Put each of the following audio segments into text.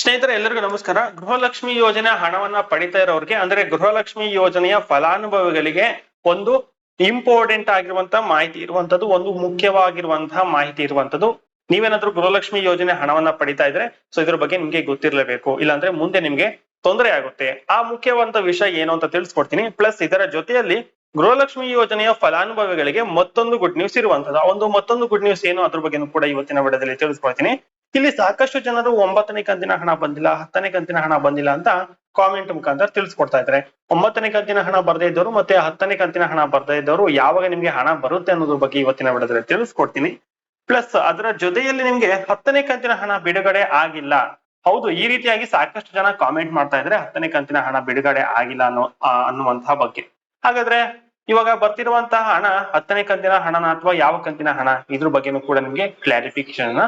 ಸ್ನೇಹಿತರೆ ಎಲ್ಲರಿಗೂ ನಮಸ್ಕಾರ. ಗೃಹಲಕ್ಷ್ಮಿ ಯೋಜನೆ ಹಣವನ್ನ ಪಡಿತಾ ಇರೋರಿಗೆ, ಅಂದ್ರೆ ಗೃಹಲಕ್ಷ್ಮಿ ಯೋಜನೆಯ ಫಲಾನುಭವಿಗಳಿಗೆ ಒಂದು ಇಂಪಾರ್ಟೆಂಟ್ ಆಗಿರುವಂತ ಮಾಹಿತಿ ಇರುವಂತದ್ದು ಒಂದು ಮುಖ್ಯವಾಗಿರುವಂತಹ ಮಾಹಿತಿ ಇರುವಂತದ್ದು ನೀವೇನಾದ್ರೂ ಗೃಹಲಕ್ಷ್ಮಿ ಯೋಜನೆ ಹಣವನ್ನ ಪಡಿತಾ ಇದ್ರೆ, ಸೊ ಇದ್ರ ಬಗ್ಗೆ ನಿಮ್ಗೆ ಗೊತ್ತಿರಲೇಬೇಕು. ಇಲ್ಲಾಂದ್ರೆ ಮುಂದೆ ನಿಮ್ಗೆ ತೊಂದರೆ ಆಗುತ್ತೆ. ಆ ಮುಖ್ಯವಂತ ವಿಷಯ ಏನು ಅಂತ ತಿಳಿಸ್ಕೊಡ್ತೀನಿ. ಪ್ಲಸ್ ಇದರ ಜೊತೆಯಲ್ಲಿ ಗೃಹಲಕ್ಷ್ಮಿ ಯೋಜನೆಯ ಫಲಾನುಭವಿಗಳಿಗೆ ಮತ್ತೊಂದು ಗುಡ್ ನ್ಯೂಸ್ ಇರುವಂತದ್ದು ಆ ಒಂದು ಮತ್ತೊಂದು ಗುಡ್ ನ್ಯೂಸ್ ಏನು ಅದ್ರ ಬಗ್ಗೆ ಕೂಡ ಇವತ್ತಿನ ವಿಡದಲ್ಲಿ ತಿಳಿಸ್ಕೊಡ್ತೀನಿ. ಇಲ್ಲಿ ಸಾಕಷ್ಟು ಜನರು ಒಂಬತ್ತನೇ ಕಂತಿನ ಹಣ ಬಂದಿಲ್ಲ, ಹತ್ತನೇ ಕಂತಿನ ಹಣ ಬಂದಿಲ್ಲ ಅಂತ ಕಾಮೆಂಟ್ ಮುಖಾಂತರ ತಿಳಿಸ್ಕೊಡ್ತಾ ಇದ್ದಾರೆ. ಒಂಬತ್ತನೇ ಕಂತಿನ ಹಣ ಬರದೇ ಇದ್ದವರು ಮತ್ತೆ ಹತ್ತನೇ ಕಂತಿನ ಹಣ ಬರ್ದೇ ಇದ್ದವರು ಯಾವಾಗ ನಿಮ್ಗೆ ಹಣ ಬರುತ್ತೆ ಅನ್ನೋದ್ರ ಬಗ್ಗೆ ಇವತ್ತಿನ ಬಿಡದ್ರೆ ತಿಳಿಸ್ಕೊಡ್ತೀನಿ. ಪ್ಲಸ್ ಅದರ ಜೊತೆಯಲ್ಲಿ ನಿಮ್ಗೆ ಹತ್ತನೇ ಕಂತಿನ ಹಣ ಬಿಡುಗಡೆ ಆಗಿಲ್ಲ. ಹೌದು, ಈ ರೀತಿಯಾಗಿ ಸಾಕಷ್ಟು ಜನ ಕಾಮೆಂಟ್ ಮಾಡ್ತಾ ಇದ್ರೆ ಹತ್ತನೇ ಕಂತಿನ ಹಣ ಬಿಡುಗಡೆ ಆಗಿಲ್ಲ ಅನ್ನೋ ಅನ್ನುವಂತಹ ಬಗ್ಗೆ. ಹಾಗಾದ್ರೆ ಇವಾಗ ಬರ್ತಿರುವಂತಹ ಹಣ ಹತ್ತನೇ ಕಂತಿನ ಹಣನ ಅಥವಾ ಯಾವ ಕಂತಿನ ಹಣ ಇದ್ರ ಬಗ್ಗೆನೂ ಕೂಡ ನಿಮ್ಗೆ ಕ್ಲಾರಿಫಿಕೇಶನ್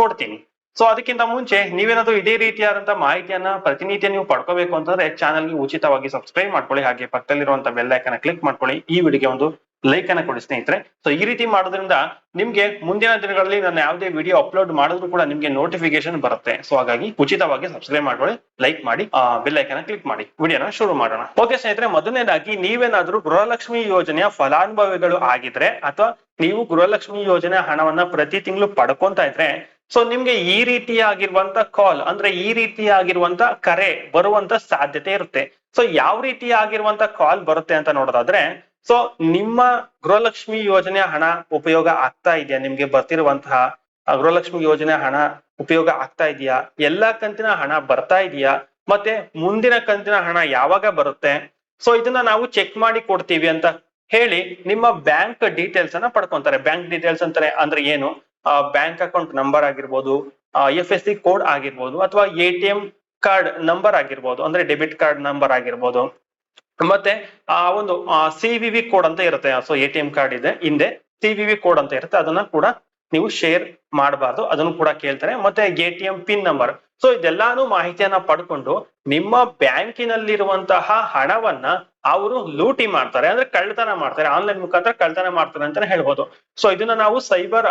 ಕೊಡ್ತೀನಿ. ಸೊ ಅದಕ್ಕಿಂತ ಮುಂಚೆ ನೀವೇನಾದ್ರೂ ಇದೇ ರೀತಿಯಾದಂತಹ ಮಾಹಿತಿಯನ್ನ, ಪ್ರತಿನಿತ್ಯ ನೀವು ಪಡ್ಕೋಬೇಕು ಅಂತಂದ್ರೆ ಚಾನಲ್ ಉಚಿತವಾಗಿ ಸಬ್ಸ್ಕ್ರೈಬ್ ಮಾಡ್ಕೊಳ್ಳಿ. ಹಾಗೆ ಪಕ್ಕದಲ್ಲಿರುವಂತ ಬೆಲ್ ಐಕನ್ ಕ್ಲಿಕ್ ಮಾಡ್ಕೊಳ್ಳಿ. ಈ ವಿಡಿಯೋಗೆ ಒಂದು ಲೈಕ್ ಅನ್ನ ಕೊಡಿ ಸ್ನೇಹಿತರೆ. ಸೊ ಈ ರೀತಿ ಮಾಡೋದ್ರಿಂದ ನಿಮ್ಗೆ ಮುಂದಿನ ದಿನಗಳಲ್ಲಿ ನಾನು ಯಾವುದೇ ವಿಡಿಯೋ ಅಪ್ಲೋಡ್ ಮಾಡಿದ್ರು ಕೂಡ ನಿಮ್ಗೆ ನೋಟಿಫಿಕೇಶನ್ ಬರುತ್ತೆ. ಸೊ ಹಾಗಾಗಿ ಉಚಿತವಾಗಿ ಸಬ್ಸ್ಕ್ರೈಬ್ ಮಾಡ್ಕೊಳ್ಳಿ ಲೈಕ್ ಮಾಡಿ ಬೆಲ್ ಐಕನ್ ಕ್ಲಿಕ್ ಮಾಡಿ. ವಿಡಿಯೋನ ಶುರು ಮಾಡೋಣ. ಓಕೆ ಸ್ನೇಹಿತರೆ, ಮೊದಲನೇದಾಗಿ ನೀವೇನಾದ್ರೂ ಗೃಹಲಕ್ಷ್ಮಿ ಯೋಜನೆಯ ಫಲಾನುಭವಿಗಳು ಆಗಿದ್ರೆ ಅಥವಾ ನೀವು ಗೃಹಲಕ್ಷ್ಮಿ ಯೋಜನೆ ಹಣವನ್ನ ಪ್ರತಿ ತಿಂಗಳು ಪಡ್ಕೊಂತ ಇದ್ರೆ ಸೊ ನಿಮ್ಗೆ ಈ ರೀತಿಯಾಗಿರುವಂತ ಕಾಲ್ ಅಂದ್ರೆ ಈ ರೀತಿಯಾಗಿರುವಂತ ಕರೆ ಬರುವಂತ ಸಾಧ್ಯತೆ ಇರುತ್ತೆ. ಸೊ ಯಾವ ರೀತಿಯಾಗಿರುವಂತ ಕಾಲ್ ಬರುತ್ತೆ ಅಂತ ನೋಡೋದಾದ್ರೆ ಸೊ ನಿಮ್ಮ ಗೃಹಲಕ್ಷ್ಮಿ ಯೋಜನೆ ಹಣ ಉಪಯೋಗ ಆಗ್ತಾ ಇದೆಯಾ? ನಿಮ್ಗೆ ಬರ್ತಿರುವಂತಹ ಗೃಹಲಕ್ಷ್ಮಿ ಯೋಜನೆ ಹಣ ಉಪಯೋಗ ಆಗ್ತಾ ಇದೆಯಾ? ಎಲ್ಲಾ ಕಂತಿನ ಹಣ ಬರ್ತಾ ಇದೆಯಾ? ಮತ್ತೆ ಮುಂದಿನ ಕಂತಿನ ಹಣ ಯಾವಾಗ ಬರುತ್ತೆ? ಸೊ ಇದನ್ನ ನಾವು ಚೆಕ್ ಮಾಡಿ ಕೊಡ್ತೀವಿ ಅಂತ ಹೇಳಿ ನಿಮ್ಮ ಬ್ಯಾಂಕ್ ಡೀಟೇಲ್ಸ್ ಅನ್ನ ಪಡ್ಕೊಂತಾರೆ. ಬ್ಯಾಂಕ್ ಡೀಟೇಲ್ಸ್ ಅಂತಾರೆ ಅಂದ್ರೆ ಏನು? ಬ್ಯಾಂಕ್ ಅಕೌಂಟ್ ನಂಬರ್ ಆಗಿರ್ಬೋದು ಎಫ್ ಎಸ್ ಸಿ ಕೋಡ್ ಆಗಿರ್ಬೋದು, ಅಥವಾ A T M card number ಆಗಿರ್ಬೋದು, ಅಂದ್ರೆ ಡೆಬಿಟ್ ಕಾರ್ಡ್ ನಂಬರ್ ಆಗಿರ್ಬೋದು. ಮತ್ತೆ, ಆ, ಒಂದು ಸಿ ಕೋಡ್ ಅಂತ ಇರುತ್ತೆ. So, A T M card ಇದೆ, ಹಿಂದೆ ಸಿ ಕೋಡ್ ಅಂತ ಇರುತ್ತೆ. ಅದನ್ನ ಕೂಡ ನೀವು ಶೇರ್ ಮಾಡಬಾರ್ದು. ಅದನ್ನು ಕೂಡ ಕೇಳ್ತಾರೆ. ಮತ್ತೆ A T M pin number. So, ಇದೆಲ್ಲಾನು ಮಾಹಿತಿಯನ್ನ ಪಡ್ಕೊಂಡು ನಿಮ್ಮ ಬ್ಯಾಂಕಿನಲ್ಲಿರುವಂತಹ ಹಣವನ್ನ ಅವರು ಲೂಟಿ ಮಾಡ್ತಾರೆ, ಅಂದ್ರೆ ಕಳ್ಳತನ ಮಾಡ್ತಾರೆ ಆನ್ಲೈನ್ ಮುಖಾಂತರ ಕಳ್ಳತನ ಮಾಡ್ತಾರೆ ಅಂತಾನೆ ಹೇಳ್ಬೋದು. ಸೊ ಇದನ್ನ ನಾವು ಸೈಬರ್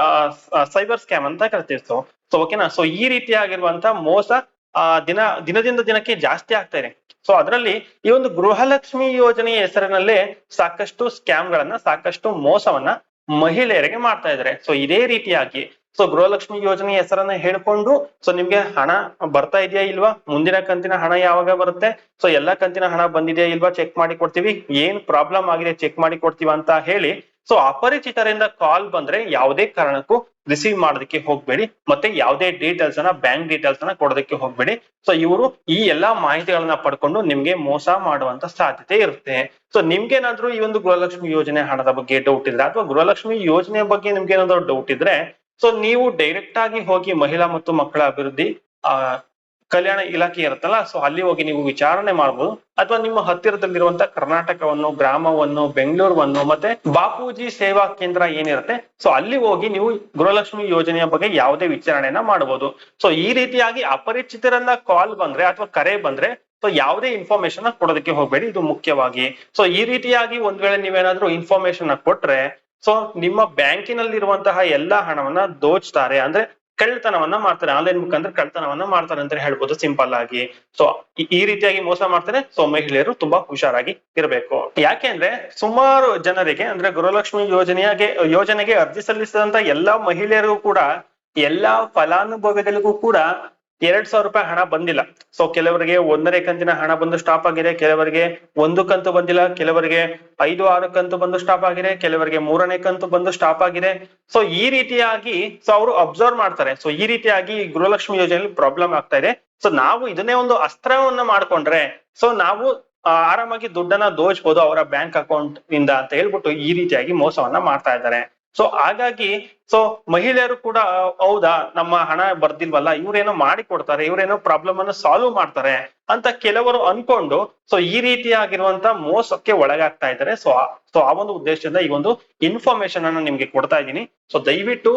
ಸೈಬರ್ ಸ್ಕ್ಯಾಮ್ ಅಂತ ಕರಿತೀವಿ ಸೊ ಓಕೆನಾ ಸೊ ಈ ರೀತಿಯಾಗಿರುವಂತ ಮೋಸ, ಆ, ದಿನ, ದಿನದಿಂದ ದಿನಕ್ಕೆ ಜಾಸ್ತಿ ಆಗ್ತಾ ಇದೆ. ಸೊ ಅದರಲ್ಲಿ ಈ ಒಂದು ಗೃಹಲಕ್ಷ್ಮಿ ಯೋಜನೆಯ ಹೆಸರಿನಲ್ಲೇ ಸಾಕಷ್ಟು ಸ್ಕ್ಯಾಮ್ ಗಳನ್ನ, ಸಾಕಷ್ಟು ಮೋಸವನ್ನ ಮಹಿಳೆಯರಿಗೆ ಮಾಡ್ತಾ ಇದ್ದಾರೆ. ಸೊ ಇದೇ ರೀತಿಯಾಗಿ ಸೊ ಗೃಹಲಕ್ಷ್ಮಿ ಯೋಜನೆ ಹೆಸರನ್ನ ಹೇಳ್ಕೊಂಡು ಸೊ ನಿಮ್ಗೆ ಹಣ ಬರ್ತಾ ಇದೆಯಾ ಇಲ್ವಾ? ಮುಂದಿನ ಕಂತಿನ ಹಣ ಯಾವಾಗ ಬರುತ್ತೆ? ಸೊ ಎಲ್ಲಾ ಕಂತಿನ ಹಣ ಬಂದಿದೆಯಾ ಇಲ್ವಾ? ಚೆಕ್ ಮಾಡಿ ಕೊಡ್ತೀವಿ. ಏನ್ ಪ್ರಾಬ್ಲಮ್ ಆಗಿದೆ ಚೆಕ್ ಮಾಡಿ ಕೊಡ್ತೀವಿ ಅಂತ ಹೇಳಿ ಸೊ ಅಪರಿಚಿತರಿಂದ ಕಾಲ್ ಬಂದ್ರೆ ಯಾವುದೇ ಕಾರಣಕ್ಕೂ ರಿಸೀವ್ ಮಾಡೋದಕ್ಕೆ ಹೋಗ್ಬೇಡಿ. ಮತ್ತೆ ಯಾವುದೇ ಡೀಟೇಲ್ಸ್ ಅನ್ನ ಬ್ಯಾಂಕ್ ಡೀಟೇಲ್ಸ್ ಅನ್ನ ಕೊಡೋದಕ್ಕೆ ಹೋಗ್ಬೇಡಿ. ಸೊ ಇವರು ಈ ಎಲ್ಲಾ ಮಾಹಿತಿಗಳನ್ನ ಪಡ್ಕೊಂಡು ನಿಮ್ಗೆ ಮೋಸ ಮಾಡುವಂತ ಸಾಧ್ಯತೆ ಇರುತ್ತೆ. ಸೊ ನಿಮ್ಗೇನಾದ್ರೂ ಈ ಒಂದು ಗೃಹಲಕ್ಷ್ಮಿ ಯೋಜನೆ ಹಣದ ಬಗ್ಗೆ ಡೌಟ್ ಇದ್ರೆ, ಅಥವಾ ಗೃಹಲಕ್ಷ್ಮಿ ಯೋಜನೆ ಬಗ್ಗೆ ನಿಮ್ಗೆ ಏನಾದ್ರು ಡೌಟ್ ಇದ್ರೆ ಸೊ ನೀವು ಡೈರೆಕ್ಟ್ ಆಗಿ ಹೋಗಿ ಮಹಿಳಾ ಮತ್ತು ಮಕ್ಕಳ ಅಭಿವೃದ್ಧಿ, ಆ, ಕಲ್ಯಾಣ ಇಲಾಖೆ ಇರುತ್ತಲ್ಲ ಸೊ ಅಲ್ಲಿ ಹೋಗಿ ನೀವು ವಿಚಾರಣೆ ಮಾಡಬಹುದು ಅಥವಾ ನಿಮ್ಮ ಹತ್ತಿರದಲ್ಲಿರುವಂತ ಕರ್ನಾಟಕವನ್ನು, ಗ್ರಾಮವನ್ನು, ಬೆಂಗಳೂರನ್ನು, ಮತ್ತೆ ಬಾಪೂಜಿ ಸೇವಾ ಕೇಂದ್ರ ಏನಿರುತ್ತೆ ಸೊ ಅಲ್ಲಿ ಹೋಗಿ ನೀವು ಗೃಹಲಕ್ಷ್ಮಿ ಯೋಜನೆಯ ಬಗ್ಗೆ ಯಾವುದೇ ವಿಚಾರಣೆಯನ್ನ ಮಾಡಬಹುದು ಸೊ ಈ ರೀತಿಯಾಗಿ ಅಪರಿಚಿತರನ್ನ ಕಾಲ್ ಬಂದ್ರೆ ಅಥವಾ ಕರೆ ಬಂದ್ರೆ ಸೊ ಯಾವುದೇ ಇನ್ಫಾರ್ಮೇಶನ್ ಕೊಡೋದಕ್ಕೆ ಹೋಗ್ಬೇಡಿ, ಇದು ಮುಖ್ಯವಾಗಿ. ಸೊ ಈ ರೀತಿಯಾಗಿ ಒಂದ್ ವೇಳೆ ನೀವೇನಾದ್ರೂ ಇನ್ಫಾರ್ಮೇಶನ್ ಕೊಟ್ರೆ ಸೊ ನಿಮ್ಮ ಬ್ಯಾಂಕಿನಲ್ಲಿರುವಂತಹ ಎಲ್ಲಾ ಹಣವನ್ನ ದೋಚ್ತಾರೆ. ಅಂದ್ರೆ ಕಳ್ಳತನವನ್ನ ಮಾಡ್ತಾರೆ. ಆನ್ಲೈನ್ ಮುಖಾಂತರ ಕಳ್ಳತನವನ್ನ ಮಾಡ್ತಾರೆ ಅಂತ ಹೇಳ್ಬೋದು ಸಿಂಪಲ್ ಆಗಿ. ಸೊ ಈ ರೀತಿಯಾಗಿ ಮೋಸ ಮಾಡ್ತಾರೆ. ಸೊ ಮಹಿಳೆಯರು ತುಂಬಾ ಹುಷಾರಾಗಿ ಇರಬೇಕು. ಯಾಕೆ ಅಂದ್ರೆ ಸುಮಾರು ಜನರಿಗೆ ಅಂದ್ರೆ ಗೃಹಲಕ್ಷ್ಮಿ ಯೋಜನೆಯಾಗೆ, ಯೋಜನೆಗೆ ಅರ್ಜಿ ಸಲ್ಲಿಸಿದಂತ ಎಲ್ಲಾ ಮಹಿಳೆಯರಿಗೂ ಕೂಡ, ಎಲ್ಲಾ ಫಲಾನುಭವಿಗಳಿಗೂ ಕೂಡ ಎರಡ್ ಸಾವಿರ ರೂಪಾಯಿ ಹಣ ಬಂದಿಲ್ಲ. ಸೊ ಕೆಲವರಿಗೆ ಒಂದನೇ ಕಂತಿನ ಹಣ ಬಂದು ಸ್ಟಾಪ್ ಆಗಿದೆ. ಕೆಲವರಿಗೆ ಒಂದು ಕಂತು ಬಂದಿಲ್ಲ. ಕೆಲವರಿಗೆ ಐದು, ಆರು ಕಂತು ಬಂದು ಸ್ಟಾಪ್ ಆಗಿದೆ. ಕೆಲವರಿಗೆ ಮೂರನೇ ಕಂತು ಬಂದು ಸ್ಟಾಪ್ ಆಗಿದೆ. ಸೊ ಈ ರೀತಿಯಾಗಿ ಸೊ ಅವರು ಅಬ್ಸರ್ವ್ ಮಾಡ್ತಾರೆ. ಸೊ ಈ ರೀತಿಯಾಗಿ ಗೃಹಲಕ್ಷ್ಮಿ ಯೋಜನೆಯಲ್ಲಿ ಪ್ರಾಬ್ಲಮ್ ಆಗ್ತಾ ಇದೆ. ಸೊ ನಾವು ಇದನ್ನೇ ಒಂದು ಅಸ್ತ್ರವನ್ನ ಮಾಡ್ಕೊಂಡ್ರೆ ಸೊ ನಾವು ಆರಾಮಾಗಿ ದುಡ್ಡನ್ನ ದೋಚ್ಬೋದು ಅವರ ಬ್ಯಾಂಕ್ ಅಕೌಂಟ್ ಇಂದ ಅಂತ ಹೇಳ್ಬಿಟ್ಟು ಈ ರೀತಿಯಾಗಿ ಮೋಸವನ್ನ ಮಾಡ್ತಾ ಇದ್ದಾರೆ. ಸೊ ಹಾಗಾಗಿ ಸೊ ಮಹಿಳೆಯರು ಕೂಡ, ಹೌದಾ, ನಮ್ಮ ಹಣ ಬರ್ದಿಲ್ವಲ್ಲ, ಇವ್ರೇನೋ ಮಾಡಿ ಕೊಡ್ತಾರೆ ಇವ್ರೇನೋ ಪ್ರಾಬ್ಲಮ್ ಅನ್ನು ಸಾಲ್ವ್ ಮಾಡ್ತಾರೆ ಅಂತ ಕೆಲವರು ಅನ್ಕೊಂಡು ಸೊ ಈ ರೀತಿಯಾಗಿರುವಂತ ಮೋಸಕ್ಕೆ ಒಳಗಾಗ್ತಾ ಇದ್ದಾರೆ. ಸೊ ಸೊ ಆ ಒಂದು ಉದ್ದೇಶದಿಂದ ಈ ಒಂದು ಇನ್ಫಾರ್ಮೇಶನ್ ಅನ್ನ ನಿಮ್ಗೆ ಕೊಡ್ತಾ ಇದ್ದೀನಿ. ಸೊ ದಯವಿಟ್ಟು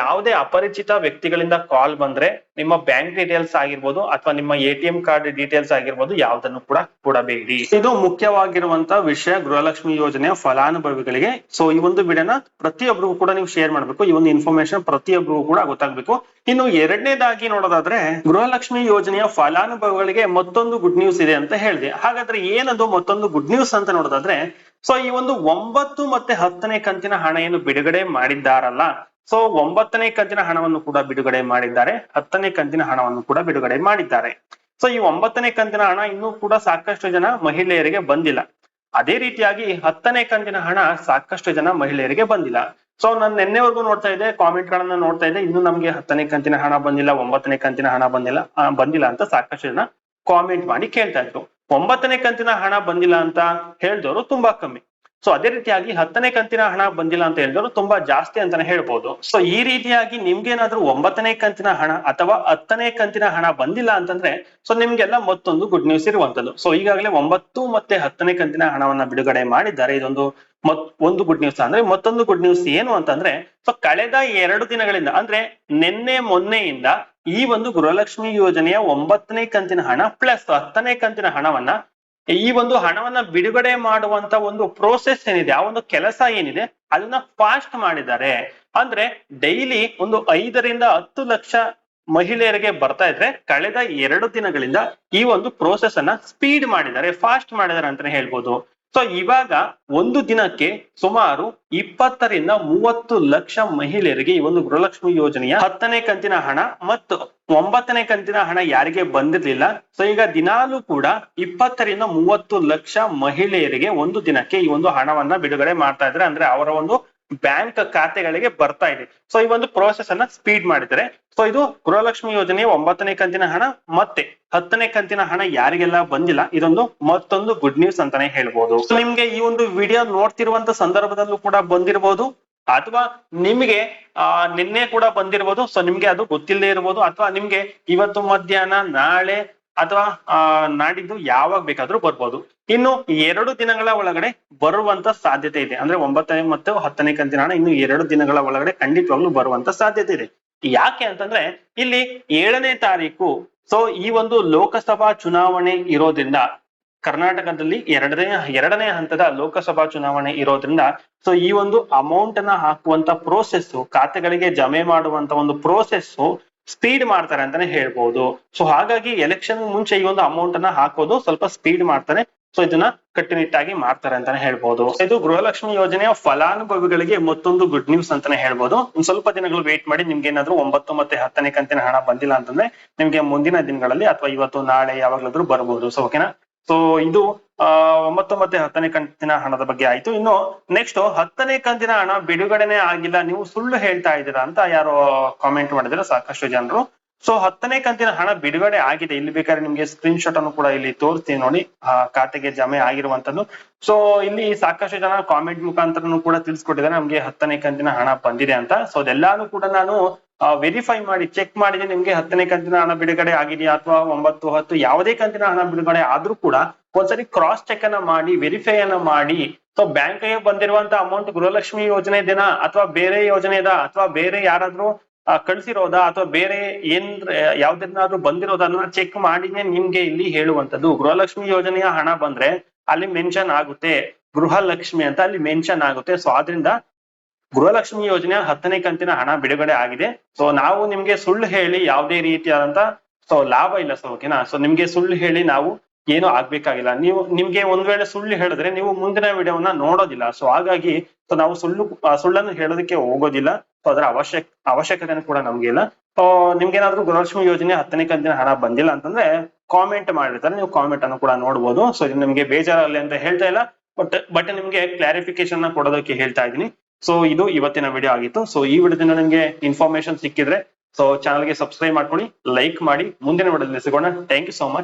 ಯಾವುದೇ ಅಪರಿಚಿತ ವ್ಯಕ್ತಿಗಳಿಂದ ಕಾಲ್ ಬಂದ್ರೆ, ನಿಮ್ಮ ಬ್ಯಾಂಕ್ ಡೀಟೇಲ್ಸ್ ಆಗಿರ್ಬೋದು ಅಥವಾ ನಿಮ್ಮ A T M card details ಆಗಿರ್ಬೋದು, ಯಾವ್ದನ್ನು ಕೂಡ ಕೊಡಬೇಡಿ. ಇದು ಮುಖ್ಯವಾಗಿರುವಂತ ವಿಷಯ ಗೃಹಲಕ್ಷ್ಮಿ ಯೋಜನೆಯ ಫಲಾನುಭವಿಗಳಿಗೆ. ಸೊ ಈ ಒಂದು ವಿಡಿಯೋನ ಪ್ರತಿಯೊಬ್ಬರಿಗೂ ಕೂಡ ನೀವು ಶೇರ್ ಮಾಡ್ಬೇಕು. ಈ ಒಂದು ಇನ್ಫಾರ್ಮೇಶನ್ ಪ್ರತಿಯೊಬ್ಬರಿಗೂ ಕೂಡ ಗೊತ್ತಾಗ್ಬೇಕು. ಇನ್ನು ಎರಡನೇದಾಗಿ ನೋಡೋದಾದ್ರೆ ಗೃಹಲಕ್ಷ್ಮಿ ಯೋಜನೆಯ ಫಲಾನುಭವಿಗಳಿಗೆ ಮತ್ತೊಂದು ಗುಡ್ ನ್ಯೂಸ್ ಇದೆ ಅಂತ ಹೇಳಿದೆ. ಹಾಗಾದ್ರೆ ಏನದು ಮತ್ತೊಂದು ಗುಡ್ ನ್ಯೂಸ್ ಅಂತ ನೋಡೋದಾದ್ರೆ ಸೊ ಈ ಒಂದು ಒಂಬತ್ತು ಮತ್ತೆ ಹತ್ತನೇ ಕಂತಿನ ಹಣ ಏನು ಬಿಡುಗಡೆ ಮಾಡಿದ್ದಾರಲ್ಲ. ಸೊ ಒಂಬತ್ತನೇ ಕಂತಿನ ಹಣವನ್ನು ಕೂಡ ಬಿಡುಗಡೆ ಮಾಡಿದ್ದಾರೆ. ಹತ್ತನೇ ಕಂತಿನ ಹಣವನ್ನು ಕೂಡ ಬಿಡುಗಡೆ ಮಾಡಿದ್ದಾರೆ. ಸೊ ಈ ಒಂಬತ್ತನೇ ಕಂತಿನ ಹಣ ಇನ್ನೂ ಕೂಡ ಸಾಕಷ್ಟು ಜನ ಮಹಿಳೆಯರಿಗೆ ಬಂದಿಲ್ಲ. ಅದೇ ರೀತಿಯಾಗಿ ಹತ್ತನೇ ಕಂತಿನ ಹಣ ಸಾಕಷ್ಟು ಜನ ಮಹಿಳೆಯರಿಗೆ ಬಂದಿಲ್ಲ. ಸೊ ನಾನು ನಿನ್ನೆವರೆಗೂ ನೋಡ್ತಾ ಇದ್ದೆ ಕಾಮೆಂಟ್ ಗಳನ್ನ ನೋಡ್ತಾ ಇದ್ದೆ. ಇನ್ನು ನಮ್ಗೆ ಹತ್ತನೇ ಕಂತಿನ ಹಣ ಬಂದಿಲ್ಲ, ಒಂಬತ್ತನೇ ಕಂತಿನ ಹಣ ಬಂದಿಲ್ಲ ಬಂದಿಲ್ಲ ಅಂತ ಸಾಕಷ್ಟು ಜನ ಕಾಮೆಂಟ್ ಮಾಡಿ ಕೇಳ್ತಾ ಇದ್ರು. ಒಂಬತ್ತನೇ ಕಂತಿನ ಹಣ ಬಂದಿಲ್ಲ ಅಂತ ಹೇಳಿದವರು ತುಂಬಾ ಕಮ್ಮಿ. ಸೊ ಅದೇ ರೀತಿಯಾಗಿ ಹತ್ತನೇ ಕಂತಿನ ಹಣ ಬಂದಿಲ್ಲ ಅಂತ ಹೇಳಿದ್ರು ತುಂಬಾ ಜಾಸ್ತಿ ಅಂತಾನೆ ಹೇಳ್ಬೋದು. ಸೊ ಈ ರೀತಿಯಾಗಿ ನಿಮ್ಗೇನಾದ್ರೂ ಒಂಬತ್ತನೇ ಕಂತಿನ ಹಣ ಅಥವಾ ಹತ್ತನೇ ಕಂತಿನ ಹಣ ಬಂದಿಲ್ಲ ಅಂತಂದ್ರೆ ಸೊ ನಿಮ್ಗೆಲ್ಲ ಮತ್ತೊಂದು ಗುಡ್ ನ್ಯೂಸ್ ಇರುವಂತದ್ದು. ಸೊ ಈಗಾಗಲೇ ಒಂಬತ್ತು ಮತ್ತೆ ಹತ್ತನೇ ಕಂತಿನ ಹಣವನ್ನ ಬಿಡುಗಡೆ ಮಾಡಿದ್ದಾರೆ. ಇದೊಂದು ಮತ್, ಒಂದು ಗುಡ್ ನ್ಯೂಸ್ ಅಂದ್ರೆ, ಮತ್ತೊಂದು ಗುಡ್ ನ್ಯೂಸ್ ಏನು ಅಂತಂದ್ರೆ ಸೊ ಕಳೆದ ಎರಡು ದಿನಗಳಿಂದ ಅಂದ್ರೆ ನಿನ್ನೆ ಮೊನ್ನೆಯಿಂದ ಈ ಒಂದು ಗೃಹಲಕ್ಷ್ಮಿ ಯೋಜನೆಯ ಒಂಬತ್ತನೇ ಕಂತಿನ ಹಣ ಪ್ಲಸ್ ಹತ್ತನೇ ಕಂತಿನ ಹಣವನ್ನ ಈ ಒಂದು ಹಣವನ್ನ ಬಿಡುಗಡೆ ಮಾಡುವಂತ ಒಂದು ಪ್ರೋಸೆಸ್ ಏನಿದೆ, ಆ ಒಂದು ಕೆಲಸ ಏನಿದೆ, ಅದನ್ನ ಫಾಸ್ಟ್ ಮಾಡಿದ್ದಾರೆ. ಅಂದ್ರೆ ಡೈಲಿ ಒಂದು ಐದರಿಂದ ಹತ್ತು ಲಕ್ಷ ಮಹಿಳೆಯರಿಗೆ ಬರ್ತಾ ಇದ್ರೆ ಕಳೆದ ಎರಡು ದಿನಗಳಿಂದ ಈ ಒಂದು ಪ್ರೋಸೆಸ್ ಅನ್ನ ಸ್ಪೀಡ್ ಮಾಡಿದ್ದಾರೆ ಫಾಸ್ಟ್ ಮಾಡಿದ್ದಾರೆ ಅಂತಾನೆ ಹೇಳ್ಬೋದು. ಸೊ ಇವಾಗ ಒಂದು ದಿನಕ್ಕೆ ಸುಮಾರು ಇಪ್ಪತ್ತರಿಂದ ಮೂವತ್ತು ಲಕ್ಷ ಮಹಿಳೆಯರಿಗೆ ಈ ಒಂದು ಗೃಹಲಕ್ಷ್ಮಿ ಯೋಜನೆಯ ಹತ್ತನೇ ಕಂತಿನ ಹಣ ಮತ್ತು ಒಂಬತ್ತನೇ ಕಂತಿನ ಹಣ ಯಾರಿಗೆ ಬಂದಿರಲಿಲ್ಲ. ಸೊ ಈಗ ದಿನಾಲೂ ಕೂಡ ಇಪ್ಪತ್ತರಿಂದ ಮೂವತ್ತು ಲಕ್ಷ ಮಹಿಳೆಯರಿಗೆ ಒಂದು ದಿನಕ್ಕೆ ಈ ಒಂದು ಹಣವನ್ನ ಬಿಡುಗಡೆ ಮಾಡ್ತಾ ಇದ್ರೆ ಅಂದ್ರೆ ಅವರ ಒಂದು ಬ್ಯಾಂಕ್ ಖಾತೆಗಳಿಗೆ ಬರ್ತಾ ಇದೆ. ಸೊ ಈ ಒಂದು ಪ್ರೋಸೆಸ್ ಅನ್ನ ಸ್ಪೀಡ್ ಮಾಡಿದರೆ ಸೊ ಇದು ಗೃಹಲಕ್ಷ್ಮಿ ಯೋಜನೆಯ ಒಂಬತ್ತನೇ ಕಂತಿನ ಹಣ, ಮತ್ತೆ ಹತ್ತನೇ ಕಂತಿನ ಹಣ ಯಾರಿಗೆಲ್ಲ ಬಂದಿಲ್ಲ, ಇದೊಂದು ಮತ್ತೊಂದು ಗುಡ್ ನ್ಯೂಸ್ ಅಂತಾನೆ ಹೇಳ್ಬೋದು. ಸೊ ನಿಮ್ಗೆ ಈ ಒಂದು ವಿಡಿಯೋ ನೋಡ್ತಿರುವಂತ ಸಂದರ್ಭದಲ್ಲೂ ಕೂಡ ಬಂದಿರಬಹುದು ಅಥವಾ ನಿಮ್ಗೆ, ಆ, ನಿನ್ನೆ ಕೂಡ ಬಂದಿರಬಹುದು ಸೊ ನಿಮ್ಗೆ ಅದು ಗೊತ್ತಿಲ್ಲದೆ ಇರಬಹುದು ಅಥವಾ ನಿಮ್ಗೆ ಇವತ್ತು ಮಧ್ಯಾಹ್ನ, ನಾಳೆ, ಅಥವಾ, ಆ, ನಾಡಿದ್ದು ಯಾವಾಗ ಬೇಕಾದ್ರೂ ಬರ್ಬೋದು. ಇನ್ನು ಎರಡು ದಿನಗಳ ಒಳಗಡೆ ಬರುವಂತ ಸಾಧ್ಯತೆ ಇದೆ. ಅಂದ್ರೆ ಒಂಬತ್ತನೇ ಮತ್ತು ಹತ್ತನೇ ಕಂತಿನ ಹಣ ಇನ್ನು ಎರಡು ದಿನಗಳ ಒಳಗಡೆ ಖಂಡಿತವಾಗ್ಲೂ ಬರುವಂತ ಸಾಧ್ಯತೆ ಇದೆ. ಯಾಕೆ ಅಂತಂದ್ರೆ ಇಲ್ಲಿ ಏಳನೇ ತಾರೀಕು ಸೊ ಈ ಒಂದು ಲೋಕಸಭಾ ಚುನಾವಣೆ ಇರೋದ್ರಿಂದ ಕರ್ನಾಟಕದಲ್ಲಿ ಎರಡನೇ ಎರಡನೇ ಹಂತದ ಲೋಕಸಭಾ ಚುನಾವಣೆ ಇರೋದ್ರಿಂದ ಸೊ ಈ ಒಂದು ಅಮೌಂಟ್ ಅನ್ನ ಹಾಕುವಂತ ಪ್ರೋಸೆಸ್ ಖಾತೆಗಳಿಗೆ ಜಮೆ ಮಾಡುವಂತ ಒಂದು ಪ್ರೋಸೆಸ್ ಸ್ಪೀಡ್ ಮಾಡ್ತಾರೆ ಅಂತಾನೆ ಹೇಳ್ಬೋದು. ಸೊ ಹಾಗಾಗಿ ಎಲೆಕ್ಷನ್ ಮುಂಚೆ ಈ ಒಂದು ಅಮೌಂಟ್ ಅನ್ನ ಹಾಕೋದು ಸ್ವಲ್ಪ ಸ್ಪೀಡ್ ಮಾಡ್ತಾರೆ ಸೊ ಇದನ್ನ ಕಟ್ಟುನಿಟ್ಟಾಗಿ ಮಾಡ್ತಾರೆ ಅಂತಾನೆ ಹೇಳ್ಬಹುದು ಇದು ಗೃಹಲಕ್ಷ್ಮಿ ಯೋಜನೆಯ ಫಲಾನುಭವಿಗಳಿಗೆ ಮತ್ತೊಂದು ಗುಡ್ ನ್ಯೂಸ್ ಅಂತಾನೆ ಹೇಳ್ಬಹುದು ಒಂದ್ ಸ್ವಲ್ಪ ದಿನಗಳು ವೇಟ್ ಮಾಡಿ ನಿಮ್ಗೆ ಏನಾದ್ರು ಒಂಬತ್ತು ಮತ್ತೆ ಹತ್ತನೇ ಕಂತಿನ ಹಣ ಬಂದಿಲ್ಲ ಅಂತಂದ್ರೆ ನಿಮ್ಗೆ ಮುಂದಿನ ದಿನಗಳಲ್ಲಿ ಅಥವಾ ಇವತ್ತು, ನಾಳೆ ಯಾವಾಗ್ಲಾದ್ರೂ ಬರಬಹುದು ಸೊ ಓಕೆನಾ ಸೊ ಇದು ಒಂಬತ್ತು ಮತ್ತೆ ಹತ್ತನೇ ಕಂತಿನ ಹಣದ ಬಗ್ಗೆ ಆಯ್ತು. ಇನ್ನು ನೆಕ್ಸ್ಟ್ ಹತ್ತನೇ ಕಂತಿನ ಹಣ ಬಿಡುಗಡೆನೆ ಆಗಿಲ್ಲ. ನೀವು ಸುಳ್ಳು ಹೇಳ್ತಾ ಇದ್ದೀರಾ ಅಂತ ಯಾರು ಕಾಮೆಂಟ್ ಮಾಡಿದ್ರೆ ಸಾಕಷ್ಟು ಜನರು ಸೊ ಹತ್ತನೇ ಕಂತಿನ ಹಣ ಬಿಡುಗಡೆ ಆಗಿದೆ. ಇಲ್ಲಿ ಬೇಕಾದ್ರೆ ನಿಮ್ಗೆ ಸ್ಕ್ರೀನ್ ಶಾಟ್ ಅನ್ನು ಕೂಡ ಇಲ್ಲಿ ತೋರಿಸ್ತೀನಿ ನೋಡಿ. ಆ, ಖಾತೆಗೆ ಜಮೆ ಆಗಿರುವಂತದ್ದು. ಸೊ ಇಲ್ಲಿ ಸಾಕಷ್ಟು ಜನ ಕಾಮೆಂಟ್ ಮುಖಾಂತರನು ಕೂಡ ತಿಳಿಸ್ಕೊಟ್ಟಿದ್ದಾರೆ. ನಮ್ಗೆ ಹತ್ತನೇ ಕಂತಿನ ಹಣ ಬಂದಿದೆ ಅಂತ. ಸೊ ಅದೆಲ್ಲಾನು ಕೂಡ ನಾನು ವೆರಿಫೈ ಮಾಡಿ ಚೆಕ್ ಮಾಡಿದ್ರೆ ನಿಮ್ಗೆ ಹತ್ತನೇ ಕಂತಿನ ಹಣ ಬಿಡುಗಡೆ ಆಗಿದೆಯಾ ಅಥವಾ ಒಂಬತ್ತು, ಹತ್ತು ಯಾವುದೇ ಕಂತಿನ ಹಣ ಬಿಡುಗಡೆ ಆದ್ರೂ ಕೂಡ ಒಂದ್ಸರಿ ಕ್ರಾಸ್ ಚೆಕ್ ಅನ್ನ ಮಾಡಿ ವೆರಿಫೈ ಅನ್ನ ಮಾಡಿ. ಸೊ ಬ್ಯಾಂಕ್ ಬಂದಿರುವಂತ ಅಮೌಂಟ್ ಗೃಹಲಕ್ಷ್ಮಿ ಯೋಜನೆ ದಿನ ಅಥವಾ ಬೇರೆ ಯೋಜನೆದ ಅಥವಾ ಬೇರೆ ಯಾರಾದ್ರೂ ಕಳ್ಸಿರೋದಾ ಅಥವಾ ಬೇರೆ ಏನ್ ಯಾವ್ದನ್ನಾದ್ರೂ ಬಂದಿರೋದನ್ನ ಚೆಕ್ ಮಾಡಿನೇ ನಿಮ್ಗೆ ಇಲ್ಲಿ ಹೇಳುವಂತದ್ದು ಗೃಹಲಕ್ಷ್ಮಿ ಯೋಜನೆಯ ಹಣ ಬಂದ್ರೆ ಅಲ್ಲಿ ಮೆನ್ಷನ್ ಆಗುತ್ತೆ. ಗೃಹಲಕ್ಷ್ಮಿ ಅಂತ ಅಲ್ಲಿ ಮೆನ್ಷನ್ ಆಗುತ್ತೆ. ಸೊ ಆದ್ರಿಂದ ಗೃಹಲಕ್ಷ್ಮಿ ಯೋಜನೆಯ ಹತ್ತನೇ ಕಂತಿನ ಹಣ ಬಿಡುಗಡೆ ಆಗಿದೆ. ಸೊ ನಾವು ನಿಮ್ಗೆ ಸುಳ್ಳು ಹೇಳಿ ಯಾವುದೇ ರೀತಿಯಾದಂತ ಸೊ ಲಾಭ ಇಲ್ಲ ಸೊ ಓಕೆನಾ ಸೊ ನಿಮ್ಗೆ ಸುಳ್ಳು ಹೇಳಿ ನಾವು ಏನು ಆಗ್ಬೇಕಾಗಿಲ್ಲ. ನೀವು, ನಿಮ್ಗೆ ಒಂದ್ ವೇಳೆ ಸುಳ್ಳು ಹೇಳಿದ್ರೆ ನೀವು ಮುಂದಿನ ವಿಡಿಯೋವನ್ನ ನೋಡೋದಿಲ್ಲ. ಸೊ ಹಾಗಾಗಿ ಸೊ ನಾವು ಸುಳ್ಳು ಸುಳ್ಳನ್ನು ಹೇಳೋದಕ್ಕೆ ಹೋಗೋದಿಲ್ಲ. ಸೊ ಅದರ ಅವಶ್ಯಕ ಅವಶ್ಯಕತೆ ಕೂಡ ನಮ್ಗೆ ಇಲ್ಲ. ಸೊ ಏನಾದ್ರು ಗೃಹಲಕ್ಷ್ಮಿ ಯೋಜನೆ ಹತ್ತನೇ ಕಂತಿನ ಹಣ ಬಂದಿಲ್ಲ ಅಂತಂದ್ರೆ ಕಾಮೆಂಟ್ ಮಾಡಿರ್ತಾರೆ. ನೀವು ಕಾಮೆಂಟ್ ಅನ್ನು ಕೂಡ ನೋಡಬಹುದು ಸೊ ಇದು ನಿಮ್ಗೆ ಬೇಜಾರಲ್ಲಿ ಅಂತ ಹೇಳ್ತಾ ಇಲ್ಲ. ಬಟ್ ಬಟ್ ನಿಮ್ಗೆ ಕ್ಲಾರಿಫಿಕೇಶನ್ ಕೊಡೋದಕ್ಕೆ ಹೇಳ್ತಾ ಇದ್ದೀನಿ. ಸೊ ಇದು ಇವತ್ತಿನ ವಿಡಿಯೋ ಆಗಿತ್ತು. ಸೊ ಈ ವಿಡಿಯೋದಿಂದ ನಿಮ್ಗೆ ಇನ್ಫಾರ್ಮೇಶನ್ ಸಿಕ್ಕಿದ್ರೆ ಸೊ ಚಾನಲ್ಗೆ ಸಬ್ಸ್ಕ್ರೈಬ್ ಮಾಡ್ಕೊಳ್ಳಿ ಲೈಕ್ ಮಾಡಿ, ಮುಂದಿನ ವಿಡಿಯೋದಲ್ಲಿ ಸಿಗೋಣ. Thank you so much